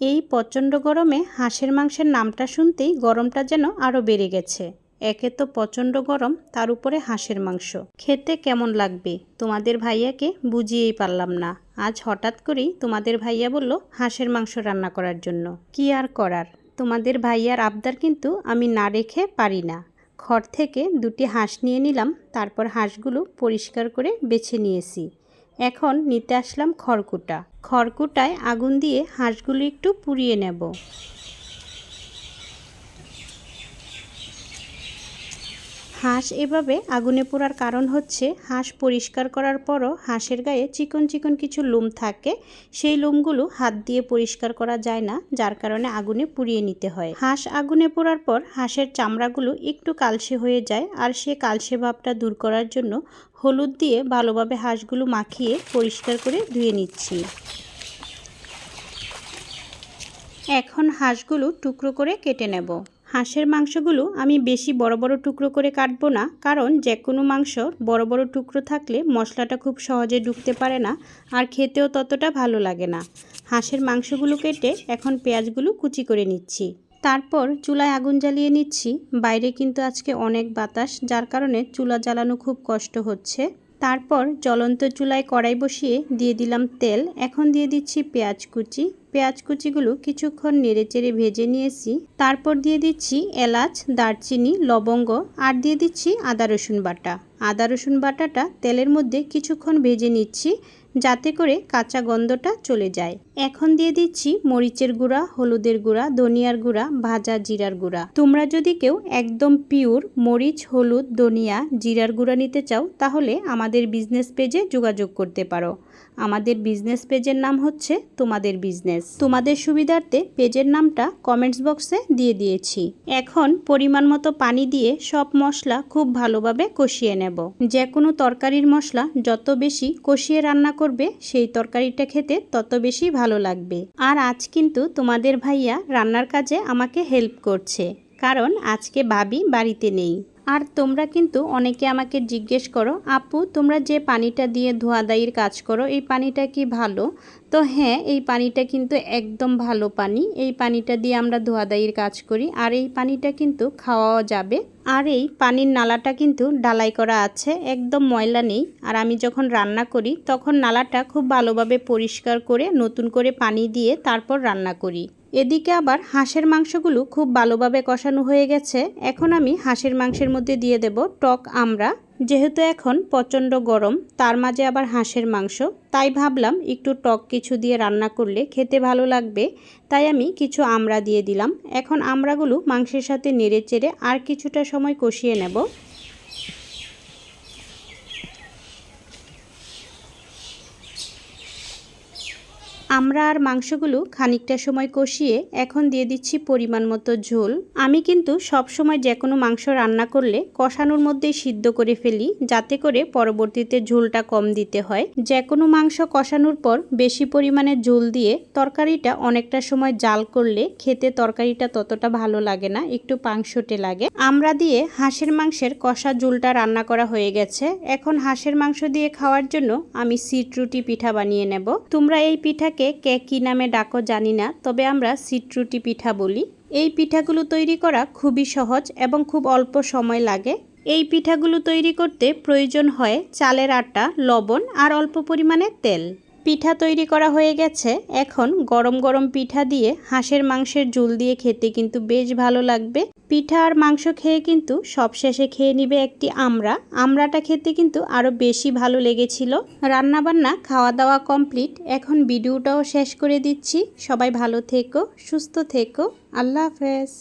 এই প্রচণ্ড গরমে হাঁসের মাংসের নামটা শুনতেই গরমটা যেন আরও বেড়ে গেছে। একে তো প্রচণ্ড গরম, তার উপরে হাঁসের মাংস। খেতে কেমন লাগবে? তোমাদের ভাইয়াকে বুঝিয়েই পারলাম না। আজ হঠাৎ করেই তোমাদের ভাইয়া বলল হাঁসের মাংস রান্না করার জন্য। কি আর করার? তোমাদের ভাইয়ার আবদার কিন্তু আমি না রেখে পারি না। ঘর থেকে দুটি হাঁস নিয়ে নিলাম, তারপর হাঁসগুলো পরিষ্কার করে বেছে নিয়েছি। এখন নিতে আসলাম খড়কুটা। খড়কুটায় আগুন দিয়ে হাঁসগুলি একটু পুড়িয়ে নেব। হাঁস এভাবে আগুনে পোড়ার কারণ হচ্ছে হাঁস পরিষ্কার করার পরও হাঁসের গায়ে চিকন চিকন কিছু লোম থাকে। সেই লোমগুলো হাত দিয়ে পরিষ্কার করা যায় না, যার কারণে আগুনে পুড়িয়ে নিতে হয়। হাঁস আগুনে পোড়ার পর হাঁসের চামড়াগুলো একটু কালসে হয়ে যায় আর সে কালসে ভাবটা দূর করার জন্য হলুদ দিয়ে ভালোভাবে হাঁসগুলো মাখিয়ে পরিষ্কার করে ধুয়ে নিচ্ছি। এখন হাঁসগুলো টুকরো করে কেটে নেব। হাঁসের মাংসগুলো আমি বেশি বড় বড় টুকরো করে কাটবো না, কারণ যে কোনো মাংস বড় বড় টুকরো থাকলে মশলাটা খুব সহজে ঢুকতে পারে না আর খেতেও ততটা ভালো লাগে না। হাঁসের মাংসগুলো কেটে এখন পেঁয়াজগুলো কুচি করে নিচ্ছি। তারপর চুলায় আগুন জ্বালিয়ে নিচ্ছি। বাইরে কিন্তু আজকে অনেক বাতাস, যার কারণে চুলা জ্বালানো খুব কষ্ট হচ্ছে। তারপর জ্বলন্ত চুলায় কড়াই বসিয়ে দিয়ে দিলাম তেল। এখন দিয়ে দিচ্ছি পেঁয়াজ কুচি। পেঁয়াজ কুচিগুলো কিছুক্ষণ নেড়েচেড়ে ভেজে নিয়েছি। তারপর দিয়ে দিচ্ছি এলাচ, দারচিনি, লবঙ্গ আর দিয়ে দিচ্ছি আদা রসুন বাটা। আদা, রসুন বাটাটা তেলের মধ্যে কিছুক্ষণ ভেজে নিচ্ছি যাতে করে কাঁচা গন্ধটা চলে যায়। এখন দিয়ে দিচ্ছি মরিচের গুঁড়া, হলুদের গুঁড়া, ধনিয়ার গুঁড়া, ভাজা জিরার গুঁড়া। তোমরা যদি কেউ একদম পিওর মরিচ, হলুদ, ধনিয়া, জিরার গুঁড়া নিতে চাও, তাহলে আমাদের বিজনেস পেজে যোগাযোগ করতে পারো। আমাদের বিজনেস পেজের নাম হচ্ছে তোমাদের বিজনেস। তোমাদের সুবিধার্থে পেজের নামটা কমেন্টস বক্সে দিয়ে দিয়েছি। এখন পরিমাণ মতো পানি দিয়ে সব মশলা খুব ভালোভাবে কষিয়ে নেব। যে কোনো তরকারির মশলা যত বেশি কষিয়ে রান্না করবে, সেই তরকারিটা খেতে তত বেশি ভালো লাগবে। আর আজ কিন্তু তোমাদের ভাইয়া রান্নার কাজে আমাকে হেল্প করছে, কারণ আজকে ভাবি বাড়িতে নেই। আর তোমরা কিন্তু অনেকে আমাকে জিজ্ঞেস করো, আপু, তোমরা যে পানিটা দিয়ে ধোয়াদাইয়ের কাজ করো, এই পানিটা কি ভালো? তো হ্যাঁ এই পানিটা কিন্তু একদম ভালো পানি। এই পানিটা দিয়ে আমরা ধোয়াদাইয়ের কাজ করি আর এই পানিটা কিন্তু খাওয়াও যাবে। আর এই পানির নালাটা কিন্তু ডালাই করা আছে, একদম ময়লা নেই। আর আমি যখন রান্না করি, তখন নালাটা খুব ভালোভাবে পরিষ্কার করে, নতুন করে পানি দিয়ে তারপর রান্না করি। এদিকে আবার হাঁসের মাংসগুলো খুব ভালোভাবে কষানো হয়ে গেছে। এখন আমি হাঁসের মাংসের মধ্যে দিয়ে দেব টক আমরা যেহেতু এখন প্রচণ্ড গরম, তার মাঝে আবার হাঁসের মাংস। তাই ভাবলাম একটু টক কিছু দিয়ে রান্না করলে খেতে ভালো লাগবে। তাই আমি কিছু আমড়া দিয়ে দিলাম। এখন আমড়াগুলো মাংসের সাথে নেড়ে চেড়ে আর কিছুটা সময় কষিয়ে নেব। আমরা আর মাংসগুলো খানিকটা সময় কষিয়ে এখন দিয়ে দিচ্ছি পরিমাণ মতো ঝোল। আমি কিন্তু সব সময় যে কোনো মাংস রান্না করলে কষানোর মধ্যেই সিদ্ধ করে ফেলি, যাতে করে পরবর্তীতে ঝোলটা কম দিতে হয়। যে কোনো মাংস কষানোর পর বেশি পরিমাণে ঝোল দিয়ে তরকারিটা অনেকটা সময় জাল করলে খেতে তরকারিটা ততটা ভালো লাগে না, একটু পাংশটে লাগে। আমরা দিয়ে হাঁসের মাংসের কষা ঝোলটা রান্না করা হয়ে গেছে। এখন হাঁসের মাংস দিয়ে খাওয়ার জন্য আমি সিট রুটি পিঠা বানিয়ে নেব। তোমরা এই পিঠাকে এটাকে কে কী নামে ডাকো জানি না, তবে আমরা সিটরুটি পিঠা বলি। এই পিঠাগুলো তৈরি করা খুবই সহজ এবং খুব অল্প সময় লাগে। এই পিঠাগুলো তৈরি করতে প্রয়োজন হয় চালের আটা, লবণ আর অল্প পরিমাণে তেল। পিঠা তৈরি করা হয়ে গেছে। এখন গরম গরম পিঠা দিয়ে হাঁসের মাংসের ঝুল দিয়ে খেতে কিন্তু বেশ ভালো লাগবে। পিঠা আর মাংস খেয়ে কিন্তু সবশেষে খেয়ে নিবে একটি আমড়া। আমড়াটা খেতে কিন্তু আরও বেশি ভালো লেগেছিল। রান্নাবান্না খাওয়া দাওয়া কমপ্লিট। এখন ভিডিওটাও শেষ করে দিচ্ছি। সবাই ভালো থেকো, সুস্থ থেকো। আল্লাহ হাফেজ।